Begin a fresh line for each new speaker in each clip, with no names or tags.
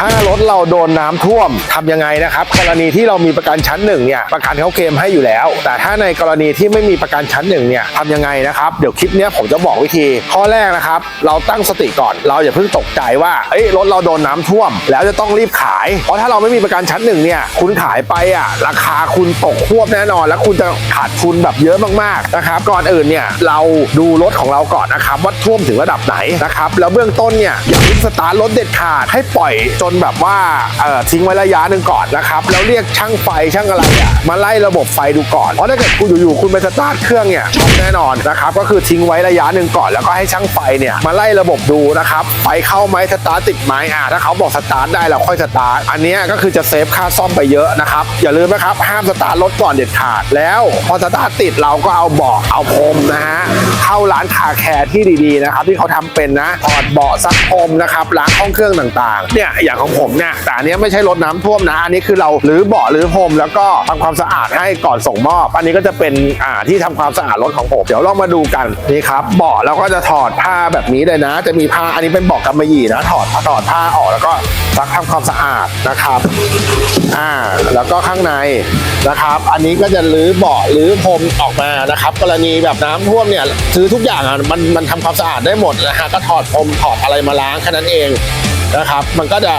ถ้ารถเราโดนน้ำท่วมทำยังไงนะครับ กรณีที่เรามีประกันชั้นหนึ่งเนี่ยประกันเขาเคลมให้อยู่แล้ว แต่ถ้าในกรณีที่ไม่มีประกันชั้นหนึ่งเนี่ยทำยังไงนะครับเดี๋ยวคลิปนี้ผมจะบอกวิธี ข้อแรกนะครับ เราตั้งสติก่อน เราอย่าเพิ่งตกใจว่าเอ้ยรถเราโดนน้ำท่วม แล้วจะต้องรีบขาย เพราะถ้าเราไม่มีประกันชั้นหนึ่งเนี่ยคุณขายไปอะราคาคุณตกควบแน่นอน แล้วคุณจะขาดทุนแบบเยอะมากๆนะครับก่อนอื่นเนี่ยเราดูรถของเราก่อนนะครับว่าท่วมถึงระดับไหนนะครับแล้วเบื้องต้นเนี่ยอย่าเพิ่งสตาร์ทรถเด็ดขาดให้ปล่อยจนนแบบว่าเอ่อทิ้งไว้ระยะหนึ่งก่อนนะครับแล้วเรียกช่างไฟช่างอะไรอะมาไล่ระบบไฟดูก่อนเพราะถ้าเกิดคุณอยู่ๆคุณไปสตาร์ทเครื่องเนี่ยช็อตแน่นอนนะครับก็คือทิ้งไว้ระยะหนึ่งก่อนแล้วก็ให้ช่างไฟเนี่ยมาไล่ระบบดูนะครับไฟเข้าไหมสตาร์ทติดไหมอะถ้าเขาบอกสตาร์ทได้เราค่อยสตาร์ทอันนี้ก็คือจะเซฟค่าซ่อมไปเยอะนะครับอย่าลืมนะครับห้ามสตาร์ทรถก่อนเด็ดขาดแล้วพอสตาร์ทติดเราก็เอาเบาะเอาพรมนะฮะเข้าร้านคาแคร์ที่ดีๆนะครับที่เขาทำเป็นนะถอดเบาะซักพรมนะครับล้างห้องเครื่องต่างๆเนี่ยอย่างของผมเนี่ยแต่อันนี้ไม่ใช่รถน้ำท่วมนะ อันนี้คือเราหรือเบาะหรือพรมแล้วก็ทำความสะอาดให้ก่อนส่งมอบ อันนี้ก็จะเป็นอ่าที่ทำความสะอาดรถของผมเดี๋ยวลองมาดูกันนี่ครับเบาะเราก็จะถอดผ้าแบบนี้เลยนะ จะมีผ้าอันนี้เป็นเบาะกำมะหยี่นะถอดถอดผ้าออกแล้วก็ซักทำความสะอาดนะครับอ่าแล้วก็ข้างในนะครับ อันนี้ก็จะรื้อเบาะรื้อพรมออกมานะครับ กรณีแบบน้ำท่วมเนี่ยซื้อทุกอย่างอะมันมันทำความสะอาดได้หมดนะฮะก็ถอดพรมถอดอะไรมาล้างแค่นั้นเอง นะครับ มันก็จะ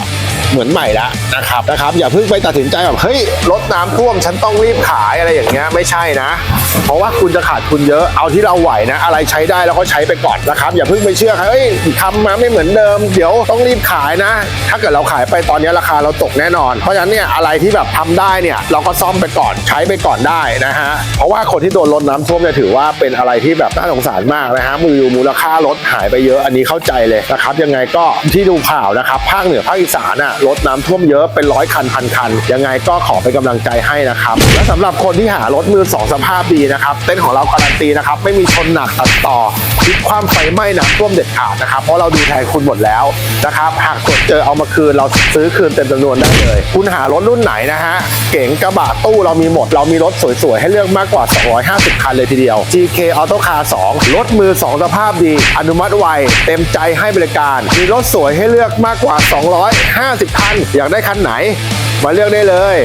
เหมือนใหม่ละนะครับนะครับ อย่าเพิ่งไปตัดสินใจแบบเฮ้ยรถน้ำท่วมฉันต้องรีบขายอะไรอย่างเงี้ยไม่ใช่นะ เพราะว่าคุณจะขาดทุนเยอะเอาที่เราไหวนะ อะไรใช้ได้เราก็ใช้ไปก่อนนะครับอย่าเพิ่งไปเชื่อใครเฮ้ยทำมาไม่เหมือนเดิม เดี๋ยวต้องรีบขายนะ ถ้าเกิดเราขายไปตอนนี้ราคาเราตกแน่นอน เพราะฉะนั้นเนี่ยอะไรที่แบบทำได้เนี่ยเราก็ซ่อมไปก่อนใช้ไปก่อนได้นะฮะเพราะว่าคนที่โดนรถน้ำท่วมเนี่ยถือว่าเป็นอะไรที่แบบน่าสงสารมากนะฮะมือมูลค่ารถหายไปเยอะอันนี้เข้าใจเลยนะครับยังไงก็ที่ดูข่าวนะครับภาคเหนือภาคอีสานน่ะรถน้ำท่วมเยอะเป็นร้อยคันพันคัน ยังไงก็ขอเป็นกำลังใจให้นะครับ และสำหรับคนที่หารถมือสองสภาพดีนะครับ เต้นท์ของเราการันตีนะครับ ไม่มีชนหนักตัดต่อพลิกความไฟไหม้น้ำท่วมเด็ดขาดนะครับ เพราะเราดูแทนคุณหมดแล้วนะครับหากตรวจเจอเอามาคืนเราซื้อคืนเต็มจำนวนได้เลย คุณหารถรุ่นไหนนะฮะเก๋งกระบะตู้เรามีหมด เรามีรถสวยๆ ให้เลือกมากกว่า 250 คันเลยทีเดียว GK Auto Car 2 รถมือ 2 สภาพดี อนุมัติไว เต็มใจให้บริการ มีรถสวยให้เลือกมากกว่า 250คัน อยากได้คันไหน มาเลือกได้เลย